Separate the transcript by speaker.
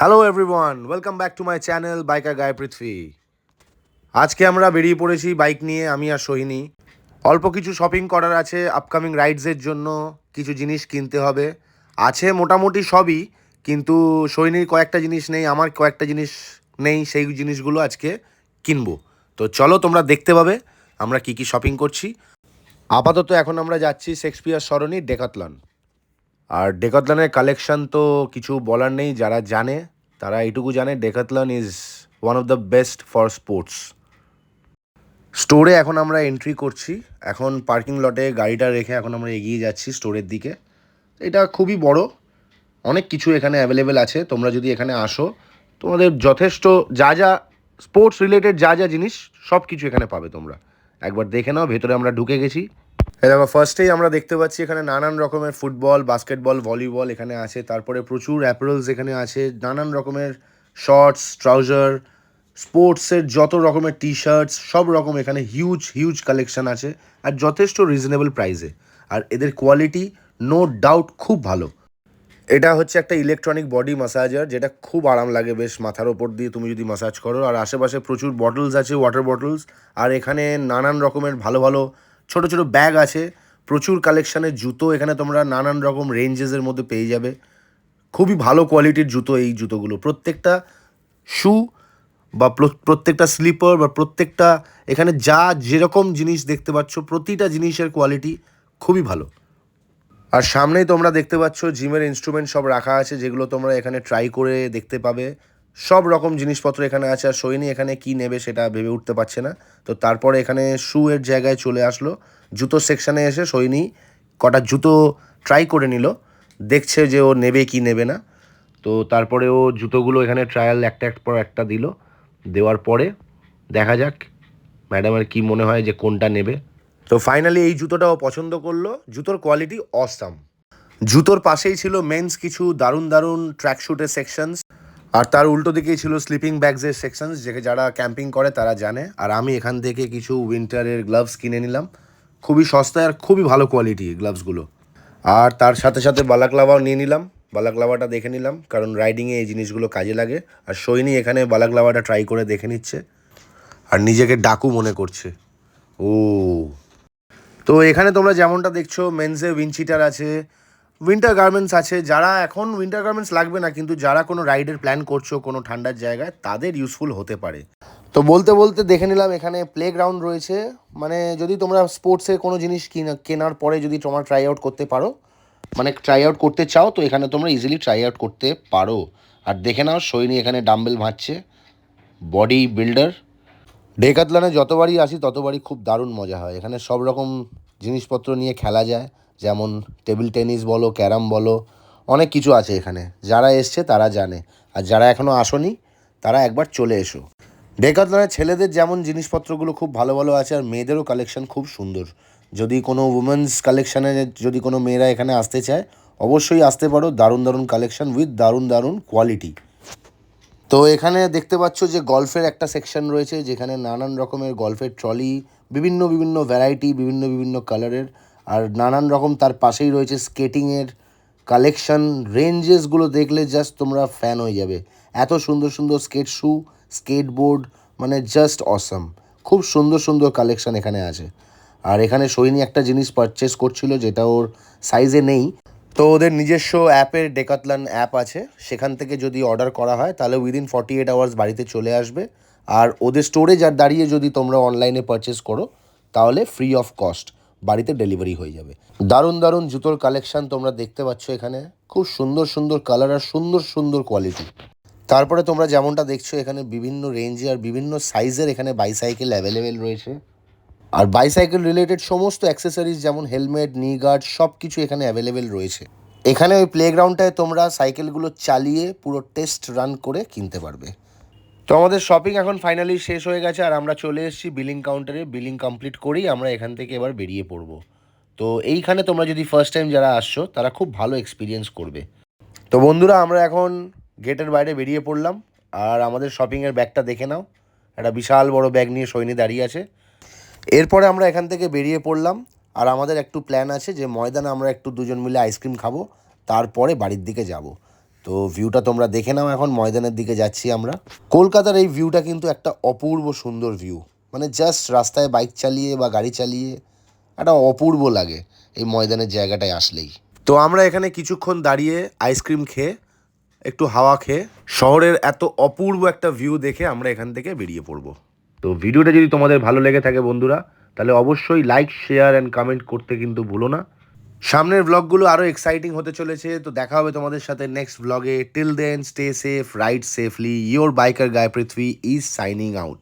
Speaker 1: Hello everyone welcome back to my channel biker guy Prithvi আজকে আমরা বেরিয়ে পড়েছি বাইক নিয়ে, আমি আর সোহিনী। অল্প কিছু শপিং করার আছে আপকামিং রাইডসের জন্য কিছু জিনিস কিনতে হবে। আছে মোটামুটি সবই, কিন্তু সোহিনীর কয়েকটা জিনিস নেই, আমার কয়েকটা জিনিস নেই, সেই জিনিসগুলো আজকে কিনবো। তো চলো তোমরা দেখতে পাবে, আমরা কি কি শপিং করছি। আপাতত এখন আমরা যাচ্ছি শেক্সপিয়ার সরণি ডেকাতলন আর ডেকাতলনের কালেকশন তো কিছু বলার নেই, যারা জানে, তারা এইটুকু জানে Decathlon is one of the best for sports স্টোরে এখন আমরা এন্ট্রি করছি, এখন পার্কিং লটে গাড়িটা রেখে এখন আমরা এগিয়ে যাচ্ছি স্টোরের দিকে। এটা খুবই বড়, অনেক কিছু এখানে অ্যাভেলেবেল আছে, তোমরা যদি এখানে আসো, তোমাদের যথেষ্ট যা যা স্পোর্টস রিলেটেড যা যা জিনিস সব কিছু এখানে পাবে তোমরা। একবার দেখে নাও, ভেতরে আমরা ঢুকে গেছি। দেখো ফার্স্টেই আমরা দেখতে পাচ্ছি এখানে নানান রকমের ফুটবল বাস্কেটবল ভলিবল এখানে আছে। তারপরে প্রচুর অ্যাপারেলস এখানে আছে। নানান রকমের শর্টস ট্রাউজার স্পোর্টসের যত রকমের টি শার্টস সব রকম এখানে হিউজ হিউজ কালেকশন আছে আর যথেষ্ট রিজনেবল প্রাইসে আর এদের কোয়ালিটি নো ডাউট খুব ভালো। এটা হচ্ছে একটা ইলেকট্রনিক বডি ম্যাসাজার যেটা খুব আরাম লাগে বেশ মাথার ওপর দিয়ে তুমি যদি ম্যাসাজ করো। আর আশেপাশে প্রচুর বটলস আছে ওয়াটার বটলস আর এখানে নানান রকমের ভালো ভালো ছোট ছোট ব্যাগ আছে, প্রচুর কালেকশানের জুতো, এখানে তোমরা নানান রকম রেঞ্জেসের মধ্যে পেয়ে যাবে। খুবই ভালো কোয়ালিটির জুতো এই জুতোগুলো। প্রত্যেকটা শু বা প্র- প্রত্যেকটা স্লিপার বা প্রত্যেকটা, এখানে যা যেরকম জিনিস দেখতে পাচ্ছ, প্রতিটা জিনিসের কোয়ালিটি খুবই ভালো। আর সামনেই তোমরা দেখতে পাচ্ছ জিমের ইনস্ট্রুমেন্ট সব রাখা আছে, যেগুলো তোমরা এখানে ট্রাই করে দেখতে পাবে। সব রকম জিনিসপত্র এখানে আছে আর সৈনী এখানে কি নেবে সেটা ভেবে উঠতে পারছে না। তো তারপরে এখানে শু এর জায়গায় চলে আসলো। জুতো সেকশনে এসে সৈনী কটা জুতো ট্রাই করে নিল। দেখছে যে ও নেবে কি নেবে না। তো তারপরে ও জুতোগুলো এখানে ট্রায়াল একটা একটা পর একটা দিল। দেওয়ার পরে দেখা যাক ম্যাডামের কি মনে হয় যে কোনটা নেবে। তো ফাইনালি এই জুতোটাও পছন্দ করল। জুতোর কোয়ালিটি অসাম জুতোর পাশেই ছিল মেন্স কিছু দারুণ দারুণ ট্র্যাকশুটের সেকশনস আর তার উল্টো দিকেই ছিল স্লিপিং ব্যাগসের সেকশনস যে যারা ক্যাম্পিং করে তারা জানে। আর আমি এখান থেকে কিছু উইন্টারের গ্লাভস কিনে নিলাম। খুবই সস্তায় আর খুবই ভালো কোয়ালিটি গ্লাভসগুলো আর তার সাথে সাথে বালাকলাভাও নিয়ে নিলাম। বালাকলাভাটা দেখে নিলাম, কারণ রাইডিংয়ে এই জিনিসগুলো কাজে লাগে। আর সৈনী এখানে বালাকলাভাটা ট্রাই করে দেখে নিচ্ছে। আর নিজেকে ডাকু মনে করছে। ও। তো এখানে তোমরা যেমনটা দেখছ মেন্সে উইনচিটার আছে উইন্টার গার্মেন্টস আছে, যারা এখন উইন্টার গার্মেন্টস লাগবে না, কিন্তু যারা কোনো রাইডের প্ল্যান করছ, কোনো ঠান্ডার জায়গায়, তাদের ইউজফুল হতে পারে। তো বলতে বলতে দেখে নিলাম, এখানে প্লে গ্রাউন্ড রয়েছে। মানে যদি তোমরা স্পোর্টসের কোনো জিনিস কিনা, কেনার পরে যদি তোমরা ট্রাই আউট করতে পারো মানে ট্রাই আউট করতে চাও, তো এখানে তোমরা ইজিলি ট্রাই আউট করতে পারো। আর দেখে নাও, সৈনী এখানে ডাম্বেল ভাঁজছে বডি বিল্ডার ডেকাতলানে যতবারই আসি, ততবারই খুব দারুণ মজা হয়। এখানে সব রকম জিনিসপত্র নিয়ে খেলা যায়। যেমন টেবিল টেনিস বলো, ক্যারাম বলো, অনেক কিছু আছে এখানে। যারা এসছে তারা জানে। আর যারা এখনও আসনি, তারা একবার চলে এসো। ডেকাতলানের ছেলেদের যেমন জিনিসপত্রগুলো খুব ভালো ভালো আছে, আর মেয়েদেরও কালেকশন খুব সুন্দর। যদি কোনো উমেন্স কালেকশানে যদি কোনো মেয়েরা এখানে আসতে চায়, অবশ্যই আসতে পারো। দারুণ দারুণ কালেকশন উইথ দারুণ দারুণ কোয়ালিটি তো এখানে দেখতে পাচ্ছ যে গল্ফের একটা সেকশন রয়েছে, যেখানে নানান রকমের গল্ফের ট্রলি বিভিন্ন বিভিন্ন ভ্যারাইটি বিভিন্ন বিভিন্ন কালারের আর নানান রকম তার পাশেই রয়েছে স্কেটিংয়ের কালেকশন রেঞ্জেসগুলো দেখলে জাস্ট তোমরা ফ্যান হয়ে যাবে। এত সুন্দর সুন্দর স্কেট শু স্কেটবোর্ড মানে জাস্ট অসম খুব সুন্দর সুন্দর কালেকশন এখানে আছে। আর এখানে সৈনী একটা জিনিস পারচেস করছিল যেটা ওর সাইজে নেই। তো ওদের নিজস্ব অ্যাপের ডেকাতলান অ্যাপ আছে। সেখান থেকে যদি অর্ডার করা হয়, তাহলে উইদিন ফর্টি এইট আওয়ার্স বাড়িতে চলে আসবে। আর ওদের স্টোরে আর দাঁড়িয়ে যদি তোমরা অনলাইনে পারচেস করো, তাহলে ফ্রি অফ কস্ট বাড়িতে ডেলিভারি হয়ে যাবে। দারুণ দারুণ জুতোর কালেকশন তোমরা দেখতে পাচ্ছ এখানে। খুব সুন্দর সুন্দর কালার আর সুন্দর সুন্দর কোয়ালিটি তারপরে তোমরা যেমনটা দেখছ, এখানে বিভিন্ন রেঞ্জে আর বিভিন্ন সাইজের এখানে বাইসাইকেল অ্যাভেলেবেল রয়েছে। আর বাইসাইকেল রিলেটেড সমস্ত অ্যাক্সেসরিজ যেমন হেলমেট নি গার্ড সব কিছু এখানে অ্যাভেলেবেল রয়েছে। এখানে ওই প্লেগ্রাউন্ডটায় তোমরা সাইকেলগুলো চালিয়ে পুরো টেস্ট রান করে কিনতে পারবে। তো আমাদের শপিং এখন ফাইনালি শেষ হয়ে গেছে আর আমরা চলে এসেছি বিলিং কাউন্টারে বিলিং কমপ্লিট করেই আমরা এখান থেকে এবার বেরিয়ে পড়ব। তো এইখানে তোমরা যদি ফার্স্ট টাইম যারা আসছো, তারা খুব ভালো এক্সপিরিয়েন্স করবে। তো বন্ধুরা, আমরা এখন গেটের বাইরে বেরিয়ে পড়লাম আর আমাদের শপিংয়ের ব্যাগটা দেখে নাও। একটা বিশাল বড় ব্যাগ নিয়ে সৈনী দাঁড়িয়ে আছে। এরপরে আমরা এখান থেকে বেরিয়ে পড়লাম আর আমাদের একটু প্ল্যান আছে যে ময়দানে আমরা একটু দুজন মিলে আইসক্রিম খাব, তারপরে বাড়ির দিকে যাব। তো ভিউটা তোমরা দেখে নাও এখন, ময়দানের দিকে যাচ্ছি আমরা। কলকাতার এই ভিউটা কিন্তু একটা অপূর্ব সুন্দর ভিউ মানে জাস্ট রাস্তায় বাইক চালিয়ে বা গাড়ি চালিয়ে একটা অপূর্ব লাগে এই ময়দানের জায়গাটায় আসলেই। তো আমরা এখানে কিছুক্ষণ দাঁড়িয়ে আইসক্রিম খেয়ে, একটু হাওয়া খেয়ে, শহরের এত অপূর্ব একটা ভিউ দেখে আমরা এখান থেকে বেরিয়ে পড়ব। তো ভিডিওটা যদি তোমাদের ভালো লেগে থাকে বন্ধুরা, তাহলে অবশ্যই লাইক শেয়ার অ্যান্ড কমেন্ট করতে কিন্তু ভুলো না। সামনের ব্লগগুলো আরও এক্সাইটিং হতে চলেছে, তো দেখা হবে তোমাদের সাথে নেক্সট ব্লগে till then stay safe ride safely your biker guy Prithvi is signing out